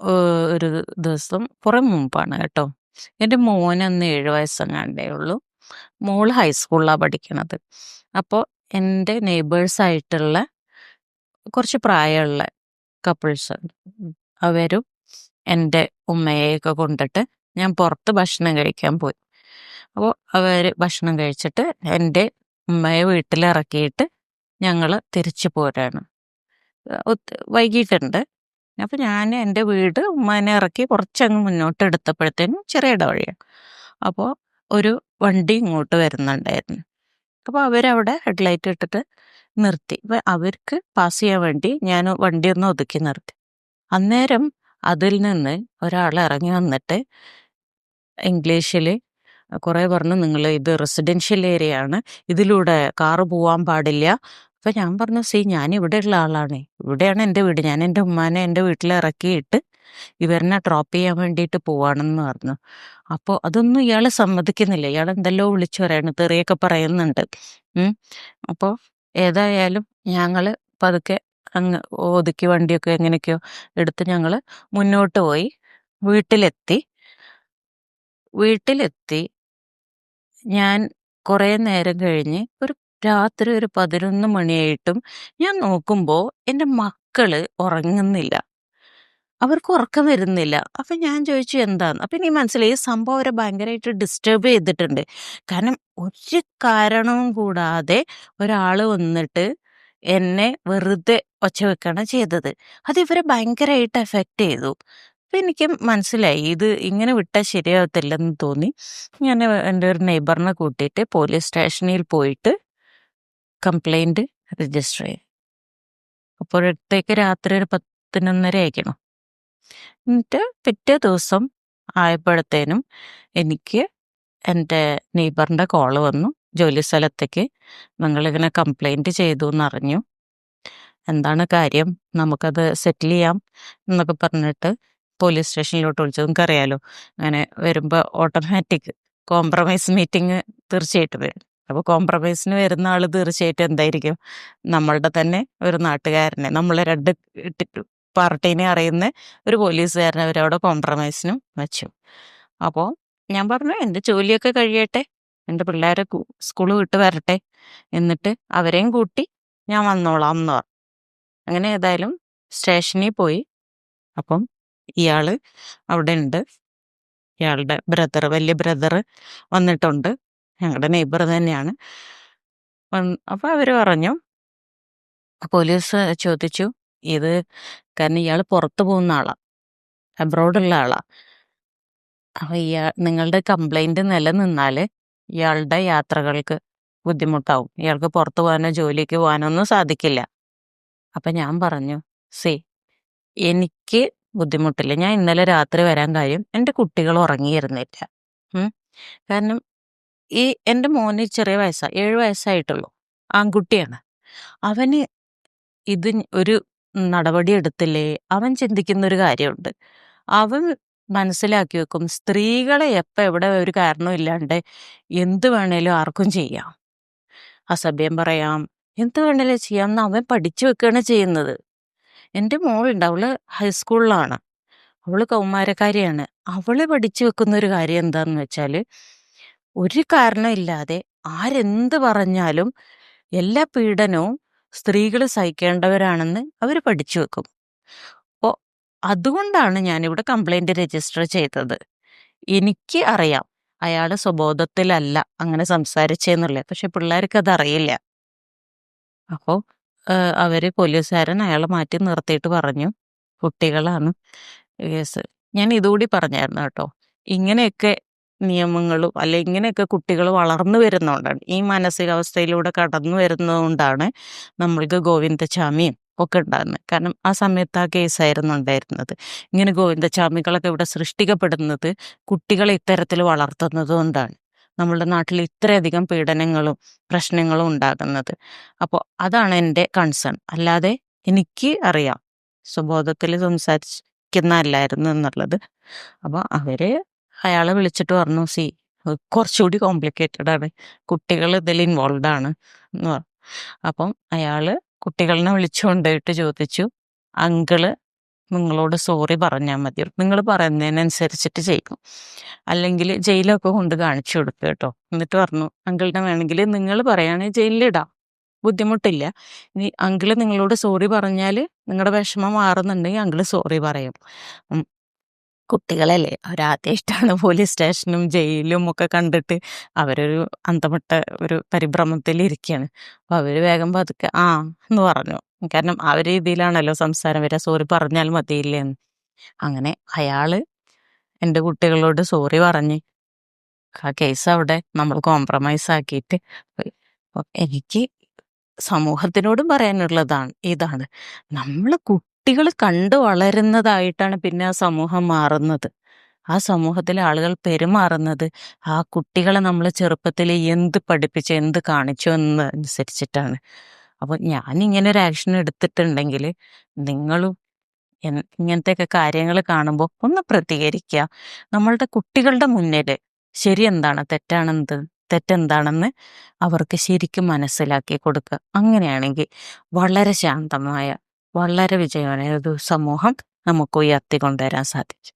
ഏഹ്, ഒരു ദിവസം കുറെ മുമ്പാണ് കേട്ടോ. എന്റെ മോനന്ന് 7 വയസ്സെങ്ങാണ്ടേ ഉള്ളൂ. മോൾ ഹൈസ്കൂളിലാ പഠിക്കണത്. അപ്പോൾ എന്റെ നെയ്ബേഴ്സായിട്ടുള്ള കുറച്ച് പ്രായമുള്ള കപ്പിൾസ് അവരും എന്റെ ഉമ്മയെയൊക്കെ കൊണ്ടിട്ട് ഞാൻ പുറത്ത് ഭക്ഷണം കഴിക്കാൻ പോയി. അപ്പോൾ അവർ ഭക്ഷണം കഴിച്ചിട്ട് എന്റെ ഉമ്മയെ വീട്ടിലിറക്കിയിട്ട് ഞങ്ങൾ തിരിച്ചു പോരാണ്. ഒത്ത് വൈകിയിട്ടുണ്ട്. അപ്പൊ ഞാൻ എന്റെ വീട് ഉമ്മാനെ ഇറക്കി കുറച്ചങ്ങ് മുന്നോട്ട് എടുത്തപ്പോഴത്തേനും ചെറിയ ഇടവഴിയാണ്. അപ്പോൾ ഒരു വണ്ടി ഇങ്ങോട്ട് വരുന്നുണ്ടായിരുന്നു. അപ്പോൾ അവരവിടെ ഹെഡ്ലൈറ്റ് ഇട്ടിട്ട് നിർത്തി. അപ്പോൾ അവർക്ക് പാസ് ചെയ്യാൻ വേണ്ടി ഞാൻ വണ്ടി ഒന്ന് ഒതുക്കി നിർത്തി. അന്നേരം അതിൽ നിന്ന് ഒരാൾ ഇറങ്ങി വന്നിട്ട് ഇംഗ്ലീഷിൽ കുറേ പറഞ്ഞു നിങ്ങൾ ഇത് റെസിഡൻഷ്യൽ ഏരിയ ആണ്. ഇതിലൂടെ കാറ് പോവാൻ പാടില്ല. അപ്പൊ ഞാൻ പറഞ്ഞു സീ ഞാൻ ഇവിടെയുള്ള ആളാണ്. ഇവിടെയാണ് എന്റെ വീട്. ഞാൻ എന്റെ ഉമ്മാനെ എന്റെ വീട്ടിൽ ഇറക്കിയിട്ട് ഇവരനെ ഡ്രോപ്പ് ചെയ്യാൻ വേണ്ടിയിട്ട് പോവാണെന്ന് പറഞ്ഞു. അപ്പോൾ അതൊന്നും ഇയാൾ സമ്മതിക്കുന്നില്ല. ഇയാൾ എന്തെല്ലോ വിളിച്ചു പറയാണ്. തെറിയൊക്കെ പറയുന്നുണ്ട്. അപ്പോൾ ഏതായാലും ഞങ്ങൾ പതുക്കെ അങ്ങ് ഒതുക്കി വണ്ടിയൊക്കെ എങ്ങനെയൊക്കെയോ എടുത്ത് ഞങ്ങൾ മുന്നോട്ട് പോയി. വീട്ടിലെത്തി. വീട്ടിലെത്തി ഞാൻ കുറേ നേരം കഴിഞ്ഞ് ഒരു രാത്രി ഒരു 11 മണിയായിട്ടും ഞാൻ നോക്കുമ്പോൾ എന്റെ മക്കൾ ഉറങ്ങുന്നില്ല. അവർക്ക് ഉറക്കം വരുന്നില്ല. അപ്പം ഞാൻ ചോദിച്ചു എന്താന്ന്. അപ്പം എനിക്ക് മനസ്സിലായി ഈ സംഭവം അവരെ ഭയങ്കരമായിട്ട് ഡിസ്റ്റർബ് ചെയ്തിട്ടുണ്ട്. കാരണം ഒരു കാരണവും കൂടാതെ ഒരാൾ വന്നിട്ട് എന്നെ വെറുതെ ഒച്ച വെക്കാണ് ചെയ്തത്. അത് ഇവരെ ഭയങ്കരമായിട്ട് എഫക്റ്റ് ചെയ്തു. അപ്പം എനിക്ക് മനസ്സിലായി ഇത് ഇങ്ങനെ വിട്ടാൽ ശരിയാവത്തില്ലെന്ന് തോന്നി. ഞാൻ എന്റെ ഒരു നെയ്ബറിനെ കൂട്ടിയിട്ട് പോലീസ് സ്റ്റേഷനിൽ പോയിട്ട് കംപ്ലൈന്റ് രജിസ്റ്റർ ചെയ്യും അപ്പോഴത്തേക്ക് രാത്രി ഒരു 11:30 ആയിക്കണം. എന്നിട്ട് പിറ്റേ ദിവസം ആയപ്പോഴത്തേനും എനിക്ക് എന്റെ നെയ്ബറിന്റെ കോൾ വന്നു. ജോലി സ്ഥലത്തേക്ക് നിങ്ങളിങ്ങനെ കംപ്ലൈന്റ് ചെയ്തു എന്നറിഞ്ഞു. എന്താണ് കാര്യം? നമുക്കത് സെറ്റിൽ ചെയ്യാം എന്നൊക്കെ പറഞ്ഞിട്ട് പോലീസ് സ്റ്റേഷനിലോട്ട് വിളിച്ചു. നിങ്ങൾക്കറിയാലോ അങ്ങനെ വരുമ്പോൾ ഓട്ടോമാറ്റിക് കോംപ്രമൈസ് മീറ്റിംഗ് തീർച്ചയായിട്ടും വരും. അപ്പോൾ കോംപ്രമൈസിന് വരുന്ന ആൾ തീർച്ചയായിട്ടും എന്തായിരിക്കും? നമ്മളുടെ തന്നെ ഒരു നാട്ടുകാരനെ നമ്മളെ രണ്ട് പാർട്ടീനെ അറിയുന്ന ഒരു പോലീസുകാരനെ അവരവിടെ കോംപ്രമൈസിനും വെച്ചു. അപ്പോൾ ഞാൻ പറഞ്ഞു എന്റെ ജോലിയൊക്കെ കഴിയട്ടെ. എന്റെ പിള്ളേരെ സ്കൂൾ വിട്ട് വരട്ടെ. എന്നിട്ട് അവരെയും കൂട്ടി ഞാൻ വന്നോളാം എന്ന് പറഞ്ഞു. അങ്ങനെ ഏതായാലും സ്റ്റേഷനിൽ പോയി. അപ്പം ഇയാൾ അവിടെ ഉണ്ട്. ഇയാളുടെ ബ്രദർ വലിയ ബ്രദർ വന്നിട്ടുണ്ട്. ഞങ്ങളുടെ നെയ്ബർ തന്നെയാണ്. അപ്പോൾ അപ്പൊ അവർ പറഞ്ഞു പോലീസ് ചോദിച്ചു ഇത് കാരണം ഇയാൾ പുറത്തു പോകുന്ന ആളാ. അബ്രോഡുള്ള ആളാ. അപ്പൊ ഇയാൾ നിങ്ങളുടെ കംപ്ലൈന്റ് നിലനിന്നാൽ ഇയാളുടെ യാത്രകൾക്ക് ബുദ്ധിമുട്ടാവും. ഇയാൾക്ക് പുറത്തു പോകാനോ ജോലിക്ക് പോകാനോ ഒന്നും സാധിക്കില്ല. അപ്പൊ ഞാൻ പറഞ്ഞു സി എനിക്ക് ബുദ്ധിമുട്ടില്ല. ഞാൻ ഇന്നലെ രാത്രി വരാൻ കാര്യം എന്റെ കുട്ടികൾ ഉറങ്ങിയിരുന്നില്ല. കാരണം ഈ എന്റെ മോന് ചെറിയ വയസ്സാണ് 7 വയസ്സായിട്ടുള്ളൂ. ആൺകുട്ടിയാണ്. അവന് ഇത് ഒരു നടപടി എടുത്തില്ലേ അവൻ ചിന്തിക്കുന്ന ഒരു കാര്യമുണ്ട്. അവൻ മനസ്സിലാക്കി വെക്കും സ്ത്രീകളെ എപ്പ എവിടെ ഒരു കാരണവും ഇല്ലാണ്ട് എന്ത് വേണേലും ആർക്കും ചെയ്യാം. അസഭ്യം പറയാം. എന്ത് വേണേലും ചെയ്യാം എന്ന് അവൻ പഠിച്ചു വെക്കുകയാണ് ചെയ്യുന്നത്. എന്റെ മോളുണ്ട്. അവൾ ഹൈസ്കൂളിലാണ്. അവൾ കൗമാരക്കാരിയാണ്. അവൾ പഠിച്ചു വെക്കുന്ന ഒരു കാര്യം എന്താന്ന് വെച്ചാൽ ഒരു കാരണം ഇല്ലാതെ ആരെന്ത് പറഞ്ഞാലും എല്ലാ പീഡനവും സ്ത്രീകൾ സഹിക്കേണ്ടവരാണെന്ന് അവർ പഠിച്ചു വെക്കും. അപ്പോൾ അതുകൊണ്ടാണ് ഞാനിവിടെ കംപ്ലൈന്റ് രജിസ്റ്റർ ചെയ്തത്. എനിക്ക് അറിയാം അയാൾ സ്വബോധത്തിലല്ല അങ്ങനെ സംസാരിച്ചെന്നുള്ളത് പക്ഷെ പിള്ളേർക്ക് അതറിയില്ല. അപ്പോൾ അവർ പോലീസുകാരൻ അയാളെ മാറ്റി നിർത്തിയിട്ട് പറഞ്ഞു കുട്ടികളാണ് കേസ്. ഞാൻ ഇതുകൂടി പറഞ്ഞായിരുന്നു കേട്ടോ. ഇങ്ങനെയൊക്കെ നിയമങ്ങളും അല്ലെ ഇങ്ങനെയൊക്കെ കുട്ടികൾ വളർന്നു വരുന്നതുകൊണ്ടാണ് ഈ മാനസികാവസ്ഥയിലൂടെ കടന്നു വരുന്നതുകൊണ്ടാണ് നമ്മൾക്ക് ഗോവിന്ദചാമിയും ഒക്കെ ഉണ്ടാകുന്നത്. കാരണം ആ സമയത്ത് ആ കേസായിരുന്നു ഉണ്ടായിരുന്നത്. ഇങ്ങനെ ഗോവിന്ദചാമികളൊക്കെ ഇവിടെ സൃഷ്ടിക്കപ്പെടുന്നത് കുട്ടികളെ ഇത്തരത്തിൽ വളർത്തുന്നത് കൊണ്ടാണ്. നമ്മളുടെ നാട്ടിൽ ഇത്രയധികം പീഡനങ്ങളും പ്രശ്നങ്ങളും ഉണ്ടാകുന്നത്. അപ്പോൾ അതാണ് എന്റെ കൺസേൺ. അല്ലാതെ എനിക്ക് അറിയാം സ്വബോധത്തിൽ സംസാരിക്കുന്നതല്ലായിരുന്നു എന്നുള്ളത്. അപ്പോൾ അവർ അയാളെ വിളിച്ചിട്ട് പറഞ്ഞു സി കുറച്ചുകൂടി കോംപ്ലിക്കേറ്റഡ് ആണ്. കുട്ടികൾ ഇതിൽ ഇൻവോൾവ് ആണ്. എന്ന് പറഞ്ഞു. അപ്പം അയാൾ കുട്ടികളെ വിളിച്ചുകൊണ്ടിട്ട് ചോദിച്ചു അങ്കിൾ നിങ്ങളോട് സോറി പറഞ്ഞാൽ മതി. നിങ്ങൾ പറയുന്നതിനനുസരിച്ചിട്ട് ചെയ്യും. അല്ലെങ്കിൽ ജയിലൊക്കെ കൊണ്ട് കാണിച്ചു കൊടുക്കുക കേട്ടോ. എന്നിട്ട് പറഞ്ഞു അങ്കിളിനെ വേണമെങ്കിൽ നിങ്ങൾ പറയുകയാണെങ്കിൽ ജയിലിലിടാം ബുദ്ധിമുട്ടില്ല. ഇനി അങ്കിൾ നിങ്ങളോട് സോറി പറഞ്ഞാൽ നിങ്ങളുടെ വിഷമം മാറുന്നുണ്ടെങ്കിൽ അങ്കിൾ സോറി പറയും. കുട്ടികളല്ലേ? ഇഷ്ടമാണ് പോലീസ് സ്റ്റേഷനും ജയിലും ഒക്കെ കണ്ടിട്ട് അവരൊരു അന്തമിട്ട ഒരു പരിഭ്രമത്തിൽ ഇരിക്കുകയാണ് അപ്പോൾ അവർ വേഗം പതുക്കെ ആ എന്ന് പറഞ്ഞു. കാരണം ആ ഒരു രീതിയിലാണല്ലോ സംസാരം വരിക. സോറി പറഞ്ഞാൽ മതിയില്ലേ എന്ന് അങ്ങനെ അയാൾ എന്റെ കുട്ടികളോട് സോറി പറഞ്ഞ് ആ കേസ് അവിടെ നമ്മൾ കോംപ്രമൈസ് ആക്കിയിട്ട് എനിക്ക് സമൂഹത്തിനോടും പറയാനുള്ളതാണ് ഇതാണ്. നമ്മൾ കുട്ടികൾ കണ്ടു വളരുന്നതായിട്ടാണ് പിന്നെ ആ സമൂഹം മാറുന്നത്. ആ സമൂഹത്തിലെ ആളുകൾ പെരുമാറുന്നത് ആ കുട്ടികളെ നമ്മൾ ചെറുപ്പത്തിൽ എന്ത് പഠിപ്പിച്ചു എന്ത് കാണിച്ചു എന്ന് അനുസരിച്ചിട്ടാണ് അപ്പോൾ ഞാൻ ഇങ്ങനെ ഒരു ആക്ഷൻ എടുത്തിട്ടുണ്ടെങ്കിൽ നിങ്ങളും ഇങ്ങനത്തെ ഇങ്ങനത്തെയൊക്കെ കാര്യങ്ങൾ കാണുമ്പോൾ ഒന്ന് പ്രതികരിക്കുക നമ്മളുടെ കുട്ടികളുടെ മുന്നിൽ ശരി എന്താണ് തെറ്റാണെന്ത് തെറ്റെന്താണെന്ന് അവർക്ക് ശരിക്കും മനസ്സിലാക്കി കൊടുക്കുക അങ്ങനെയാണെങ്കിൽ വളരെ ശാന്തമായ വളരെ വിജയമായ ഒരു സമൂഹം നമുക്ക് ഉയർത്തിക്കൊണ്ടുവരാൻ സാധിച്ചു.